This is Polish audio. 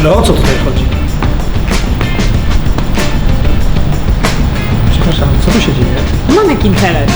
Ale o co tutaj chodzi? Przepraszam, co tu się dzieje? Mam jakiś interes.